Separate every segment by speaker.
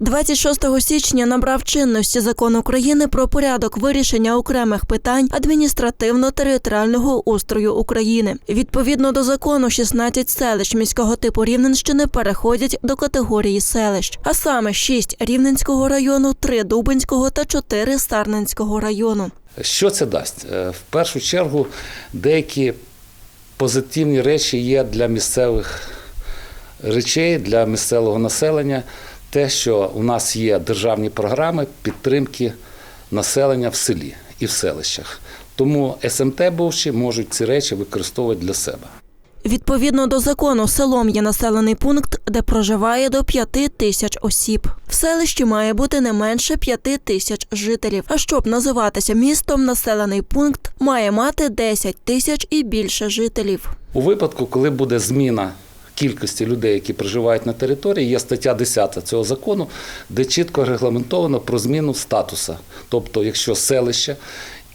Speaker 1: 26 січня набрав чинності закон України про порядок вирішення окремих питань адміністративно-територіального устрою України. Відповідно до закону, 16 селищ міського типу Рівненщини переходять до категорії селищ, а саме 6 Рівненського району, 3 Дубинського та 4 Сарненського району.
Speaker 2: Що це дасть? Е, В першу чергу деякі позитивні речі є для місцевих речей, для місцевого населення. Те, що у нас є державні програми підтримки населення в селі і в селищах. Тому СМТ бувші можуть ці речі використовувати для себе.
Speaker 1: Відповідно до закону, селом є населений пункт, де проживає до 5 тисяч осіб. В селищі має бути не менше 5 тисяч жителів. А щоб називатися містом, населений пункт має мати 10 тисяч і більше жителів.
Speaker 2: У випадку, коли буде зміна кількості людей, які проживають на території, є стаття 10 цього закону, де чітко регламентовано про зміну статусу. Тобто, якщо селище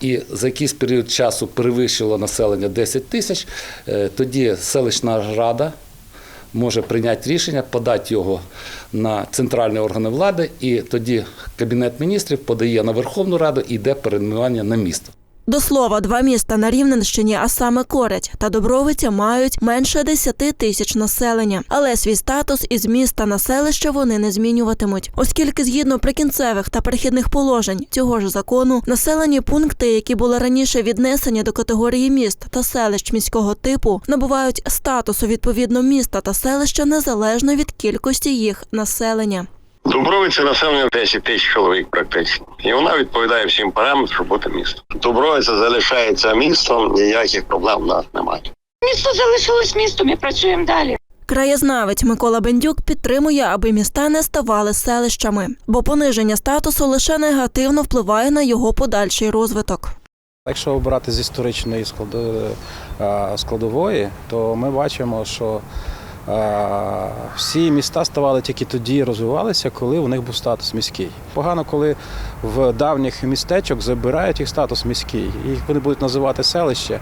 Speaker 2: і за якийсь період часу перевищило населення 10 тисяч, е, тоді селищна рада може прийняти рішення, подати його на центральні органи влади, і тоді Кабінет міністрів подає на Верховну Раду і йде перейменування на місто.
Speaker 1: До слова, два міста на Рівненщині, а саме Кореть та Добровиця, мають менше 10 тисяч населення, але свій статус із міста на селище вони не змінюватимуть, оскільки згідно прикінцевих та перехідних положень цього ж закону населені пункти, які були раніше віднесені до категорії міст та селищ міського типу, набувають статусу відповідно міста та селища незалежно від кількості їх населення.
Speaker 3: Дубровиця населення 10 тисяч чоловік практично. І вона відповідає всім параметрам, бути містом. Дубровиця залишається містом, ніяких проблем в нас немає.
Speaker 4: Місто залишилось містом і працюємо далі.
Speaker 1: Краєзнавець Микола Бендюк підтримує, аби міста не ставали селищами, бо пониження статусу лише негативно впливає на його подальший розвиток.
Speaker 5: Якщо обирати з історичної е, складової, то ми бачимо, що всі міста ставали тільки тоді розвивалися, коли у них був статус міський. Погано, коли в давніх містечок забирають їх статус міський, їх вони будуть називати селище.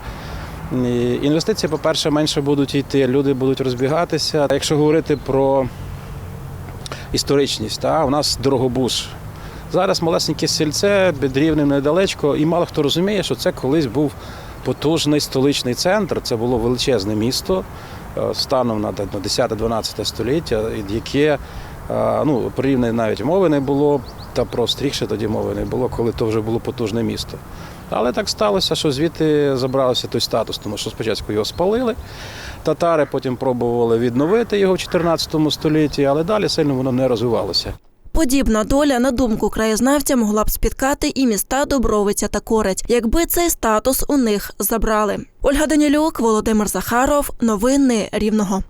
Speaker 5: Інвестиції, по-перше, менше будуть йти, люди будуть розбігатися. Якщо говорити про історичність, та, у нас дорогобуш. Зараз малесеньке сільце під рівнем недалечко, і мало хто розуміє, що це колись був потужний столичний центр. Це було величезне місто станом на 10-12 століття, яке е, ну, порівняно навіть мови не було, та про стрікше тоді мови не було, коли то вже було потужне місто. Але так сталося, що звідти забралося той статус, тому що спочатку його спалили. Татари потім пробували відновити його в 14 столітті, але далі сильно воно не розвивалося.
Speaker 1: Подібна доля, на думку краєзнавця, могла б спіткати і міста Добровиця та Корець, якби цей статус у них забрали. Ольга Данілюк, Володимир Захаров. Новини Рівного.